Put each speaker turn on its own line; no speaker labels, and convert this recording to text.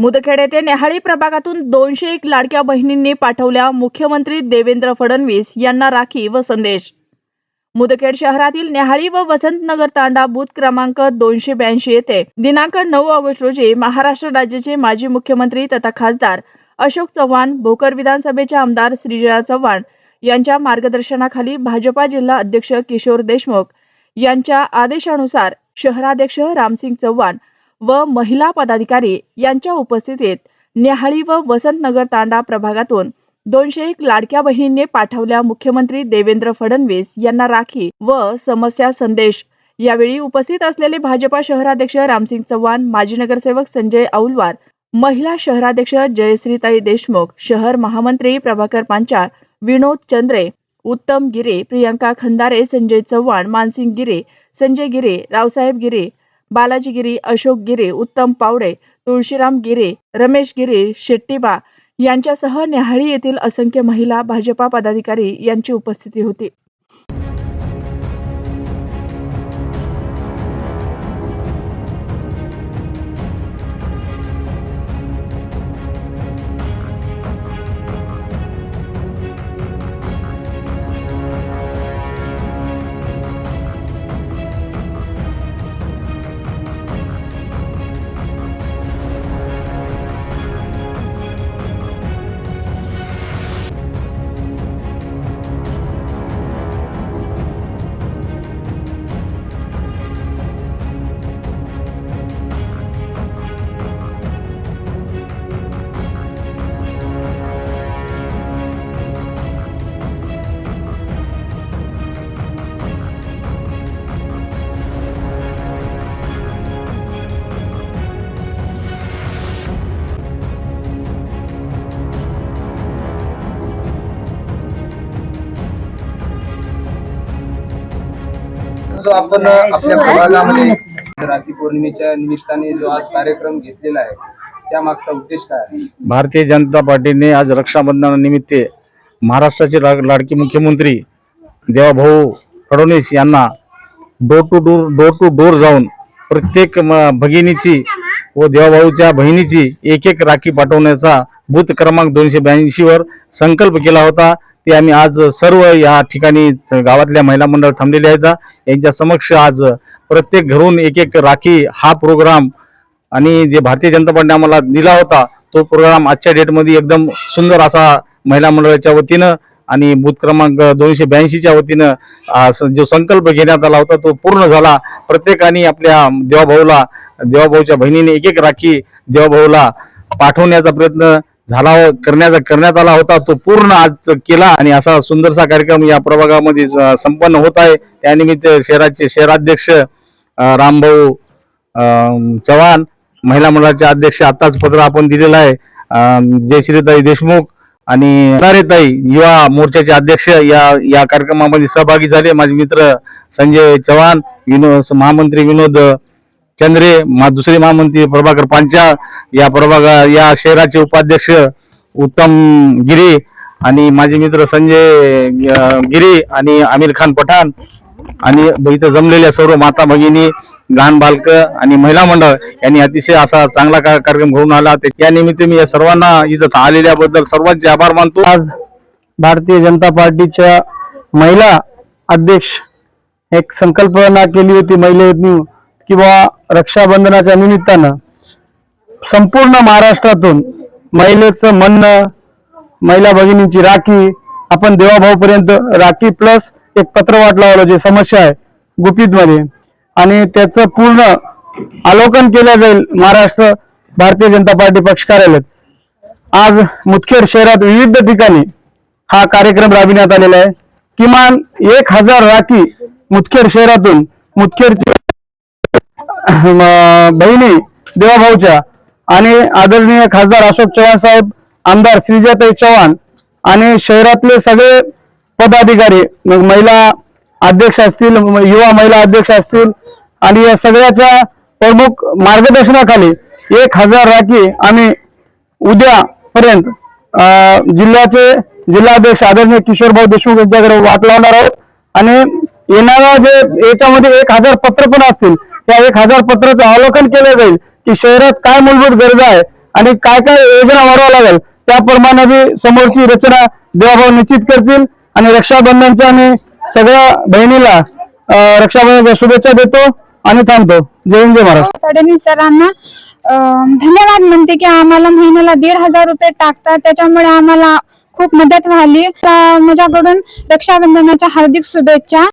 मुदखेड येथे नेहाळी प्रभागातून दोनशे एक लाडक्या बहिणींनी पाठवल्या मुख्यमंत्री देवेंद्र फडणवीस यांना राखी व संदेश. मुदखेड शहरातील नेहाळी व वसंतनगर तांडा बूथ क्रमांक दोनशे ब्याऐंशी येथे दिनांक नऊ ऑगस्ट रोजी महाराष्ट्र राज्याचे माजी मुख्यमंत्री तथा खासदार अशोक चव्हाण भोकर विधानसभेचे आमदार श्रीजया चव्हाण यांच्या मार्गदर्शनाखाली भाजपा जिल्हा अध्यक्ष किशोर देशमुख यांच्या आदेशानुसार शहराध्यक्ष रामसिंग चव्हाण व महिला पदाधिकारी यांच्या उपस्थितीत न्याहाळी व वसंतनगर तांडा प्रभागातून दोनशे एक लाडक्या बहिणींनी पाठवल्या मुख्यमंत्री देवेंद्र फडणवीस यांना राखी व समस्या संदेश. यावेळी उपस्थित असलेले भाजपा शहराध्यक्ष रामसिंग चव्हाण माजी नगरसेवक संजय औलवार महिला शहराध्यक्ष जयश्रीताई देशमुख शहर महामंत्री प्रभाकर पांचाळ विनोद चंद्रे उत्तम गिरे प्रियंका खंदारे संजय चव्हाण मानसिंग गिरे संजय गिरे रावसाहेब गिरे बालाजी गिरी अशोक गिरे उत्तम पावडे तुळशीराम गिरे रमेश गिरे शेट्टीबा यांच्यासह न्याहाळी येथील असंख्य महिला भाजपा पदाधिकारी यांची उपस्थिती होती.
जो आपण आपल्या प्रभागामध्ये राखी पौर्णिमेच्या निमित्ताने जो आज कार्यक्रम घेतलेला आहे त्या मागचा उद्देश काय आहे?
भारतीय जनता पार्टीने आज रक्षाबंधनानिमित्त महाराष्ट्राचे ला- लाडके मुख्यमंत्री देवाभाऊ फडणवीस यांना door to door door to door जाऊन प्रत्येक म- भगिनीची व देवाभाऊच्या बहिणीची एक एक राखी पाठवण्याचा बूथ क्रमांक दोनशे ब्याऐंशी वर संकल्प केला होता. ते आम्ही आज सर्व या ठिकाणी गावातल्या महिला मंडळ थांबलेले आहेत. यांच्या समक्ष आज प्रत्येक घरून एक एक राखी हा प्रोग्राम आणि जे भारतीय जनता पार्टीने आम्हाला दिला होता तो प्रोग्राम आजच्या डेटमध्ये एकदम सुंदर असा महिला मंडळाच्या वतीनं आणि बूथ क्रमांक दोनशे ब्याऐंशीच्या वतीनं जो संकल्प घेण्यात आला होता तो पूर्ण झाला. प्रत्येकाने आपल्या देवाभाऊला देवाभाऊच्या बहिणीने एक एक राखी देवाभाऊला पाठवण्याचा प्रयत्न झाला हो- करण्याचा करण्यात आला होता तो पूर्ण आज केला आणि असा सुंदरसा कार्यक्रम या प्रभागामध्ये संपन्न होत आहे. त्यानिमित्त शहराचे शहराध्यक्ष रामभाऊ चव्हाण महिला मंडळाचे अध्यक्ष आताच पत्र आपण दिलेलं आहे. जयश्रीताई देशमुख आणि ताई युवा मोर्चाचे अध्यक्ष या या कार्यक्रमामध्ये सहभागी झाले. माझे मित्र संजय चव्हाण विनोद महामंत्री विनोद चंद्रे मा दुसरे महामंत्री प्रभाकर पांचाळ या प्रभागा या शहराचे उपाध्यक्ष उत्तम गिरी आणि माझे मित्र संजय गिरी आणि आमिर खान पठाण आणि इथं जमलेल्या सर्व माता भगिनी लहान बालक आणि महिला मंडळ यांनी अतिशय असा चांगला कार्यक्रम घडून आला ते- या निमित्त मी या सर्वांना इथं आलेल्याबद्दल सर्वांचे आभार मानतो.
आज भारतीय जनता पार्टीच्या महिला अध्यक्ष एक संकल्पना केली होती महिलेनी किंवा रक्षाबंधनाच्या निमित्तानं संपूर्ण महाराष्ट्रातून महिलेचं म्हणणं महिला भगिनींची राखी आपण देवाभाऊपर्यंत राखी प्लस एक पत्र वाट लावलं जे समस्या आहे गुपितमध्ये. आणि त्याचं पूर्ण अवलोकन केलं जाईल महाराष्ट्र भारतीय जनता पार्टी पक्ष कार्यालयात. आज मुदखेड शहरात विविध ठिकाणी हा कार्यक्रम राबविण्यात आलेला आहे. किमान एक हजार राखी मुदखेड शहरातून मुदखेडचे बहिणी देवाभाऊच्या आणि आदरणीय खासदार अशोक चव्हाण साहेब आमदार श्रीजाताई चव्हाण आणि शहरातले सगळे पदाधिकारी महिला अध्यक्ष असतील युवा महिला अध्यक्ष असतील आणि या सगळ्याच्या प्रमुख मार्गदर्शनाखाली एक हजार राखी आम्ही उद्यापर्यंत जिल्ह्याचे जिल्हाध्यक्ष आदरणीय किशोरभाऊ देशमुख यांच्याकडे वाट लावणार आहोत. आणि येणारा जे याच्यामध्ये एक हजार पत्र पण असतील त्या एक हजार पत्राचं अवलोकन केलं जाईल की शहरात काय मूलभूत गरजा आहे आणि काय काय योजना वाढवा लागेल त्याप्रमाणे बी समोरची रचना देवाभाव निश्चित करतील. आणि रक्षाबंधनच्या मी सगळ्या बहिणीला रक्षाबंधनच्या रक्षाबंधनाच्या शुभेच्छा देतो आणि थांबतो. जय हिंद जय महाराष्ट्र.
फडणवीस सरांना धन्यवाद म्हणते की आम्हाला महिन्याला दीड हजार रुपये टाकतात त्याच्यामुळे आम्हाला खूप मदत व्हाली माझ्याकडून रक्षाबंधनाच्या हार्दिक शुभेच्छा.